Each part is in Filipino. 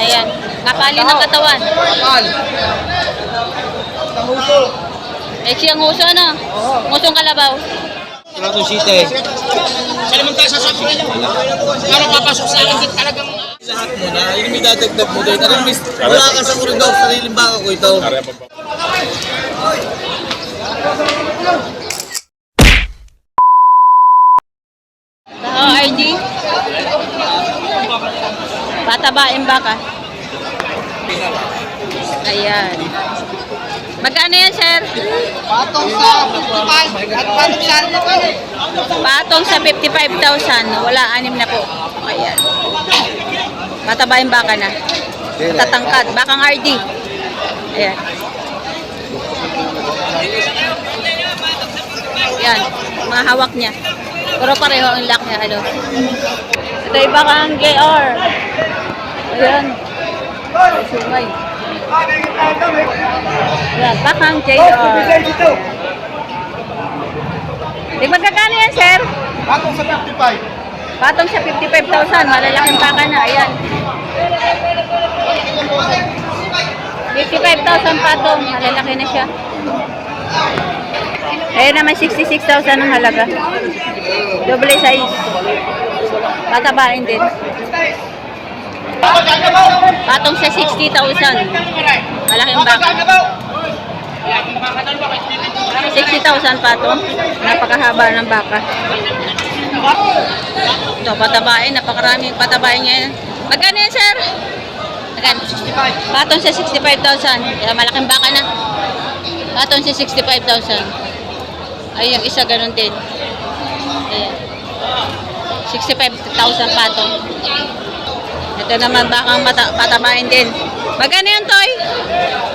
Ayan. Kapali ng katawan. Kapal. Tanguso. Eh, siyang uso, ano? Musong kalabaw. Plato City. Salamantala sa sabi nila. Para papasok sa akin din talagang lahat mo na, yun may dadagdag mo doon. Ano, miss, wala ka sa koridor, sariling baka ko ito. Taho RD. Patabain baka. Ayan. Magkano yan, sir? Patong sa 55 at patong sa ano ko. Patong sa 55,000. Wala, anim na po. Ayan. Patabain baka na. Tatangkad. Bakang RD. Ayan. Yan. Mga hawak niya. Pero pareho ang lock niya. Ano. Ito yung bakang JR. Ayan. Ay, sumay. Ayan. Bakang JR. Di magkakano yan, sir? Patong sa 55. Patong sa 55,000, malalaking baka na, ayan. 55,000 patong, malalaki na siya. Ayan naman, 66,000 ang halaga. Double size. Patabain din. Patong sa 60,000. Malaking baka. 60,000 patong. Napakahaba ng baka. Ito, patabain. Napakaraming patabain ngayon. Magkano yan, sir? Magkano? Patong sa 65,000. Kaya malaking baka na. Patong sa 65,000. Ay, yung isa ganun din. Ayan. 65,000 patong. Ito naman bakang mata- patabain din. Magkano yun, Toy?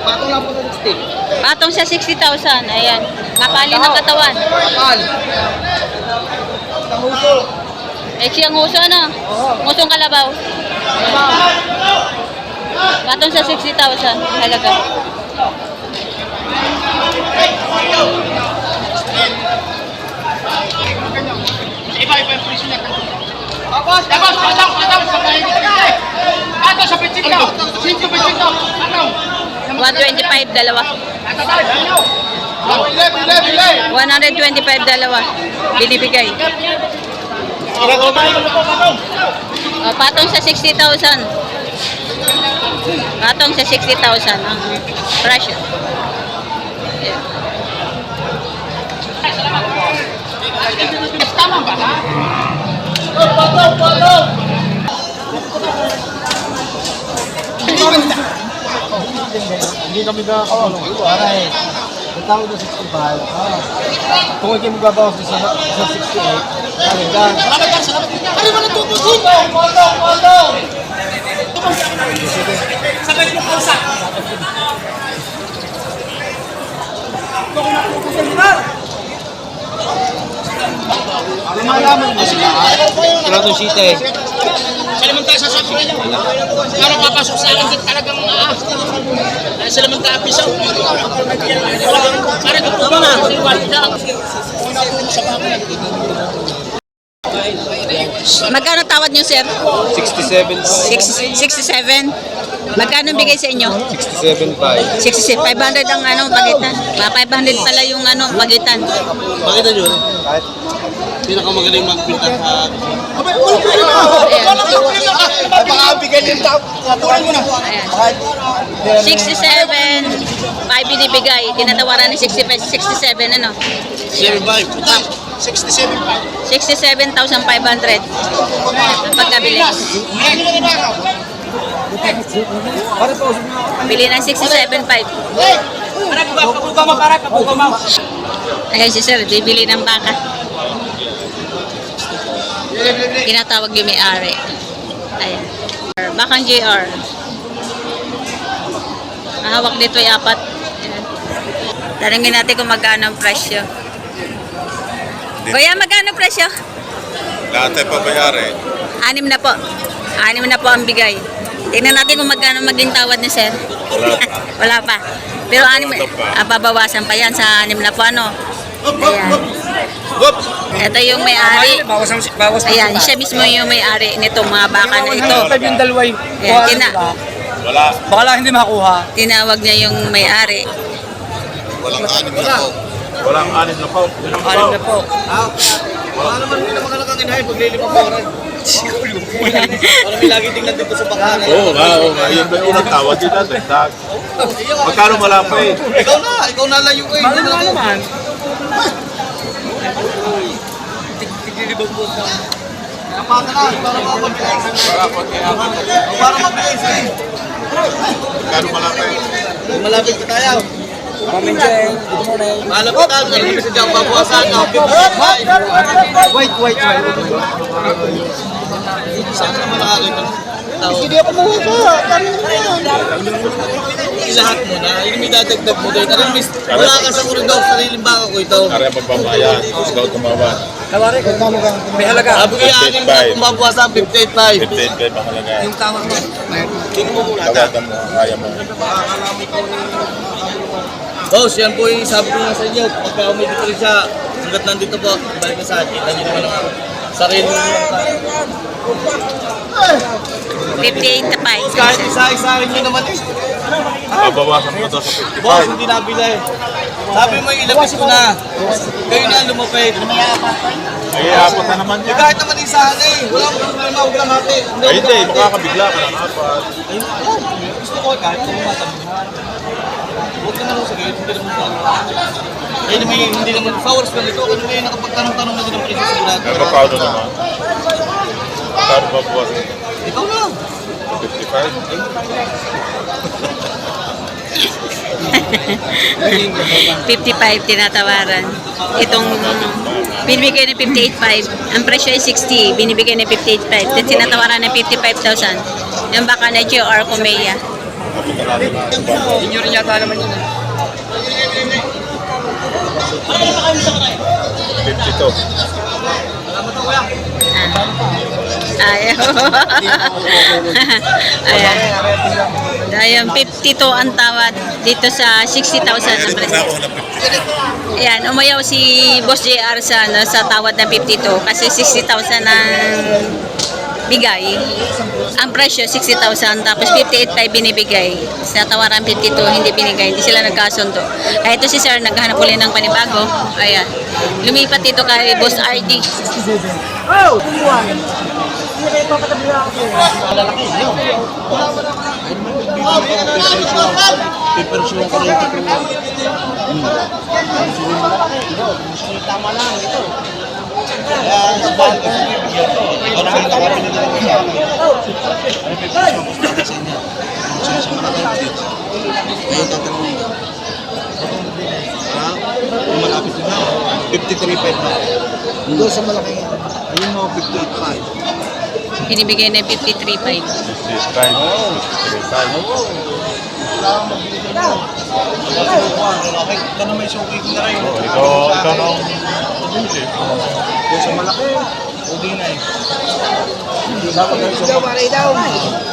Patong lang po sa 60. Patong sa 60,000. Ayan. Kapali ng katawan. Kapal. Tanguso. Eh, siyang uso, ano? Musong kalabaw. Patong sa 60,000. Halaga. Iba-iba yung presyo niya. Tapos, tapos, patong, patong sa paligid. Patong sa pichito. Sinto pichito. Patong. 125 dalawa. Bile, bile, bile. 125 dalawa. Binibigay. O, patong sa 60,000. Patong sa 60,000 ang presyo. Ha? Patong, patong. Hindi kami nakakawalo. Ito, aray. Ang tawag na 65. Ah. Kung hindi mo gabawas sa, sa 68, ano yan? Salamat ka, salamat. Ano ba natutusin? Patong, patong, patong. Sabay mo kausa. Ano malaman mo sila? Plato City. Salamantala sa sabi nila. Para papasok sa akin din talagang ah. Salamantala pisaw. Para dito ba na? Magkano tawad nyo, sir? 67. 67. Magkano bigay sa inyo? 67.5. 67. 500 ang ano, pagitan. 500 pala yung ano, pagitan. Pagitan yun? Kahit pinakamagaling magpinta sa... Abay, wala ka bigay yung tap. Tuloy mo na. 67. 5 binibigay. Tinatawaran ni 65, 67 ano? 65. Tap. 67,500. 67,500. Pagkabili. Bili ng 67,500. Ayan si sir, bibili ng baka. Tinatawag yung may-ari. Ayan. Bakang JR. Mahawak dito ay apat. Tanungin natin kung magkano ang presyo. Kuya, magkano presyo? Lahat ay pabayari. Anim na po. Anim na po ang bigay. Tingnan natin kung magkano maging tawad ni sir. Wala pa. Wala pa. Pero anim, ah, babawasan pa yan sa anim na po ano. Ayan. Ito yung may-ari. Bawas ang bawas Ayan, siya mismo yung may-ari nitong mga baka na ito. yung dalawa Ayan, tina, Wala. Baka lang hindi makuha. Tinawag niya yung may-ari. Walang anim na po. Walang anim na po. Anim na po. Wala naman hindi naman kalakang inahin pag lilipang mo rin. Parang may lagi tingnan dito sa bakahan. Oo nga, oo nga. Yun ba yung unang tawad din natin? Dag. Magkano wala pa eh? Ikaw na, ikaw na layo eh. Mahal na naman. Kapata na, para mapag-bilis. Para konti na. Para mabilis eh. Magkano wala pa eh? Malapit ka tayo. Pamenjeng, good morning. Malapit tayo. Kaya sa dyan pabuwasan ka. Wait, wait, wait. Saan naman nakakita? Hindi ako mahuha. Dami naman yan. Lahat mo na, yung may dadagdag mo din. Alam, miss, wala ka sa koridor, sariling baka ko ito. Kaya magbabayad. Ikaw tumawan. Kalari, may halaga. Sabi ko yung aking na kung mabuwasan, 58.5. 15 kayo mahalaga. Yung tama mo. Tingin mo muna. Tawatan mo. Kaya mo. Boss, yan po yung sabi ko nga sa inyo. Pagka umidito rin siya, hanggat nandito po, balik na sa akin. Kita niyo naman ang sarili mo lang tayo. 58 na 5. Kahit isa-isahin nyo naman eh. Babawasan mo to sa Boss, 55. hindi nabila eh. Sabi mo ilabas ko na. Kayo na lumapit. Ay, apat na naman Eh, yan. kahit naman isahan eh. Wala akong problema, huwag lang hati. Ay, hindi. Makakabigla ka ng apat. Ayun, ayan. Gusto ko kahit kung matabihan. Huwag ka na lang sa gayet, hindi naman sa Ayun naman yung hindi naman, flowers lang ito. Ano may nakapagtanong-tanong na din ang presyo sa lahat. Pero paano naman? Magkano babawasan? Ikaw na. 55? 55 tinatawaran. Itong binibigay ng 58.5. Ang presyo ay 60, binibigay ng 58.5. Then tinatawaran ng 55,000. Yung baka na GR Kumeya. Inyo rin yata naman yun. 52. Ayaw. Ayan. Ayan, 52 ang tawad dito sa 60,000 ang Ganito presyo. na 50. Ayan, umayaw si Boss JR sa, ano, sa tawad ng 52 kasi 60,000 ang bigay. Ang presyo 60,000 tapos 58,500 binibigay. Sa tawaran 52 hindi binigay. Hindi sila nagkasundo. Kaya ito si Sir naghahanap ulit ng panibago. Ayan. Lumipat dito kay Boss RD. Oh! Buwan! Hindi kayo papatabi ako. Pipersyon ko rin ito. Tama lang ito. Malapit na. 53.5 na. Doon sa malaki. Ayun mo, 58.5. Binibigay na 53,500. 55. 55. Ito na may suki ko na rin. Ikaw, ikaw na ang Doon sa malaki. Okay na eh. Daw, maray daw.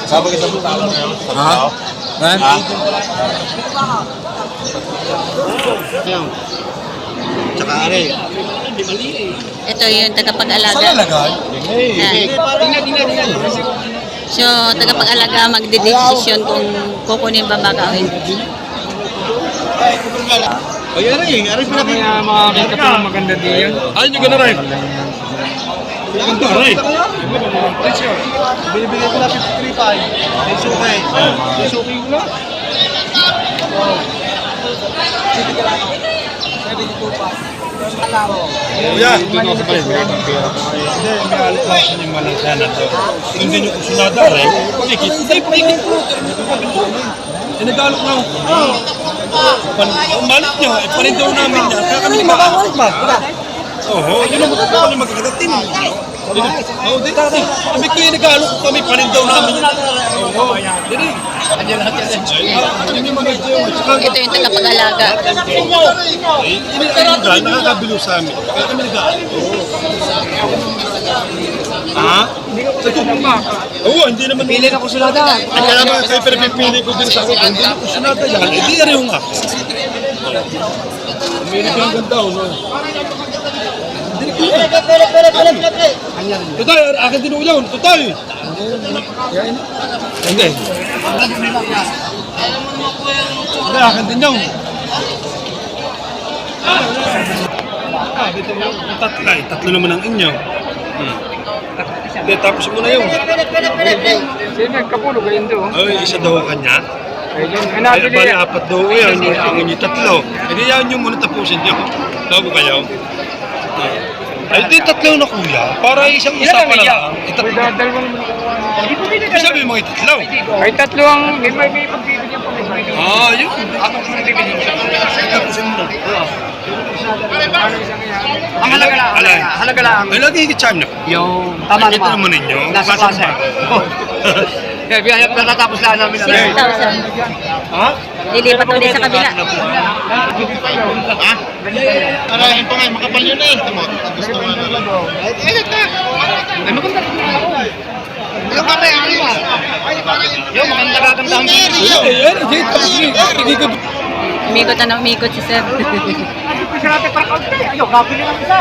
Sabi ka sa butalo na yun. Ha? Ha? Ayun. Tsaka are. Ito yung tagapag-alaga. lagay? Ayan. Tingnan, tingnan, tingnan. So, tagapag-alaga magdedesisyon kung kukunin ba baka o hindi. Ay, are. Are pala kayo. mga kita pa maganda din yan. Ayun yung gano'n rin. Maganda rin. Binibigay ko na 53.5. May suki. May suki ko na. Kuya! Hindi, may alit lang sa yung malang sana to. Hindi nyo kung sunada rin. Pagkikit. Hindi, pagkikit ko. Eh, nag-alok na ako. Pan- Umalit niya. Eh, panindaw namin niya. Kaya kami makakawalit ba? Oo, yun ang mga kami magkakatin. Oo, di. Kami kaya nag-alok ko kami, panindaw namin. Oo, dili. Kanya lahat yan. Ito yung tagapag-alaga. eh, Inikarada, nakakabilo sa amin. Kaya kami nag-aalok. Ha? Oo, hindi naman. Pili na ko sila daw. Ay, kaya naman kayo pinipili ko din sa akin. Hindi na ko sinada yan. Eh, di rin yung nga. Uminig ang ganda, no? Tutay, akin din yun. Tutay! Hindi. Hindi, akin din yun. Ah, dito mo tatlo. Tatlo naman ang inyo. Hmm. Hindi, tapos mo na yun. Sino nagkapulo kayo doon? Ay, isa daw ang kanya. Ay, bali, apat daw yan. Ang inyo tatlo. Hindi yan yung muna tapusin nyo. Bago kayo. Ay, di tatlo na kuya. Para isang isa pa lang. Itatlo. dalawang Ibig sabihin mo itatlo. May tatlo ang may may pagbibigyan pa may Ah, yun. Ang halaga lang, Alay. halaga lang. Ay, lagi i-charm na. Yung tama Ay, kita naman. naman ninyo. Nasa klase. Kaya biyaya natatapos lang namin. 6,000. Ha? Lilipat ulit sa kabila. Arahin pa nga, makapal yun eh. Tamo, na nga. Ay, na! Ay, maganda. Yung pare, ano yun? Yung maganda gaganda ang Hindi, Ay, yan. Hindi, tapos hindi. Hindi ko. Umikot na umikot si sir. Kasi natin para kaunti. Ayaw, kapili lang isa.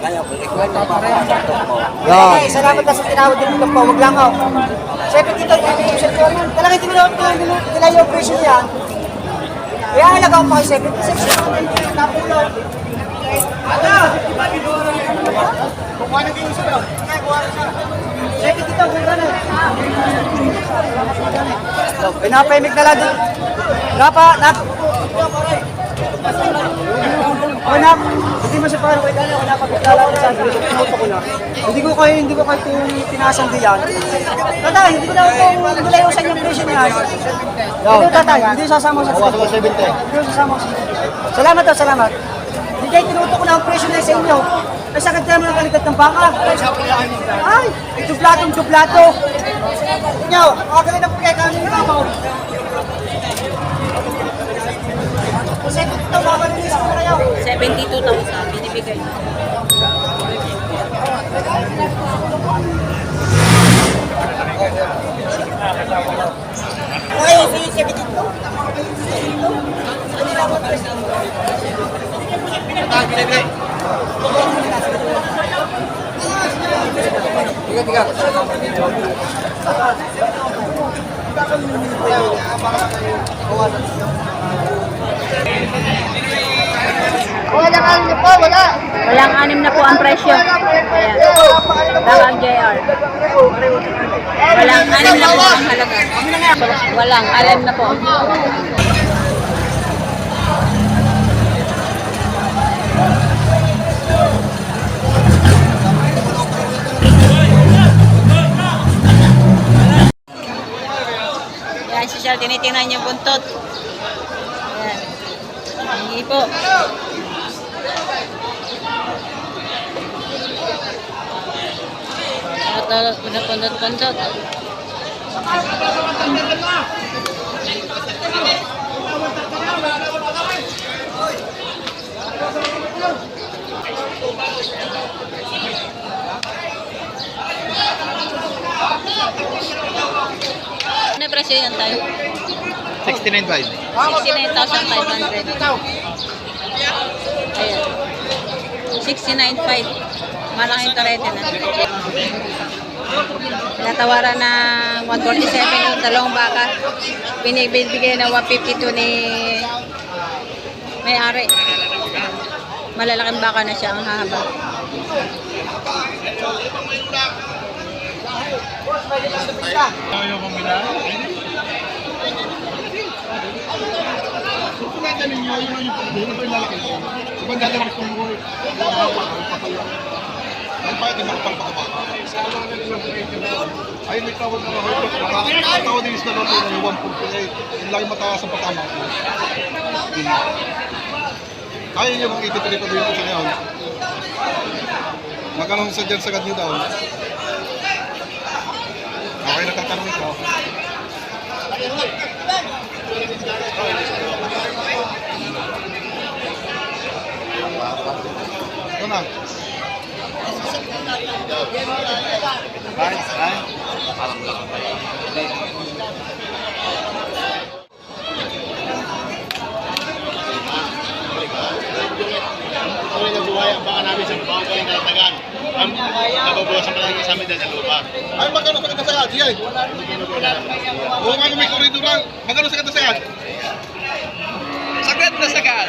Okay, salamat na sa tinawag din dito po. Wag lang ako. Siyempre dito, i-user ko. Talaga hindi nila nila yung operation yan. Kaya halaga ko pa kay 76. Tapos yun. Ano? Kung ano din user ko. Siyempre dito, kung ano. Pinapahimik na lang din. Napa, nap. O na, hindi mo siya parang wala na, wala pa pagkala ko sa akin, pinuto ko na. Hindi ko kayo, hindi ko kayo itong pinasang diyan. Tatay, hindi ko na itong nilayo sa inyong presyo niya. Hindi tatay, hindi sasama sa 70. Hindi ko sasama sa Salamat daw, salamat. Hindi kayo tinuto ko na ang presyo na sa inyo. Ay, sakit naman ang kalitat ng baka. Ay, dublatong dublato. Inyo, makagaling na po kayo kami ng mama 22,000 binibigay na. Ay, sige, sige dito. Ano na ako Tiga, tiga. Kawasan. Wala ka niyo po, wala. Walang anim na po ang presyo. Ayan. Tawag JR. Walang anim na po ang halaga. Walang anim na po. Yan, social, tinitingnan yung buntot. Yan. Hindi po. Pundot, pundot, pundot. Ano presyo yan tayo? 69.5. 69,500. Ayan. 69.5. Malaking karete na. Natawaran ng 147 yung dalawang baka. Binibigay na 152 ni may-ari. Malalaking baka na siya ang hahaba. Ay, may tawag na ako. Ang tawag din sa loto na yung 148. Yung laki mataas ang patama ko. Kaya niyo kung 83 pa rin sa ngayon. Magkano sa dyan sagad niyo daw? Okay natatanong ito. Ito na. Kami nagbuhay ang baka namin sa ko yung kalatagan. Ang nababawasan pa lang sa amin dahil sa lupa. Ay, magkano sa kanta sa yan? Sige. Oo nga, may koridor lang. Magkano sa kanta sa yan? Sagad na sagad.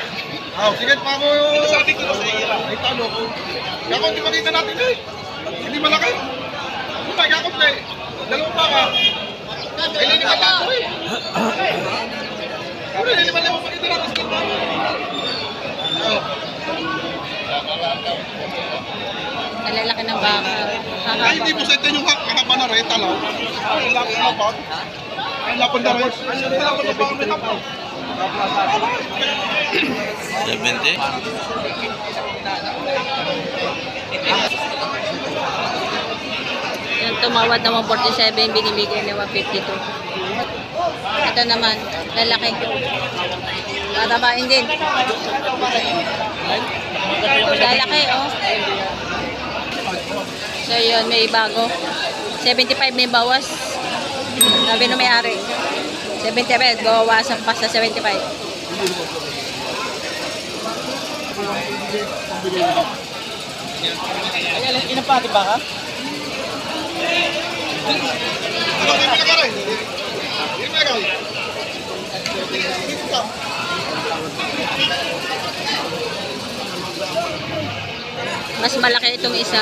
Ah, sige pa ako. Sabi ko na sa iyo. Ay, talo ko. Kaya kung di makita natin eh. Hindi malaki. Kumay, kakot na eh. Dalawang baka. Eh, liliman lang ako eh. Ano, liliman lang ako makita natin kanta. Oh. Nalalaki ng baka. Ay, hindi mo sa ito yung kakaba na rin, talaw. Ay, laki na ba? Ay, lapon na rin. Ay, lapon na ba? May lapon. 70? Yung tumawad na 147, binibigay na 152. Ito naman, lalaki. Patabain din. Lalaki, oh. So yun, may bago. 75 may bawas. Sabi na may-ari. 75, bawasan pa sa 75. Ano, hindi mo nagkaroon? Hindi mo nagkaroon? Mas malaki itong isa.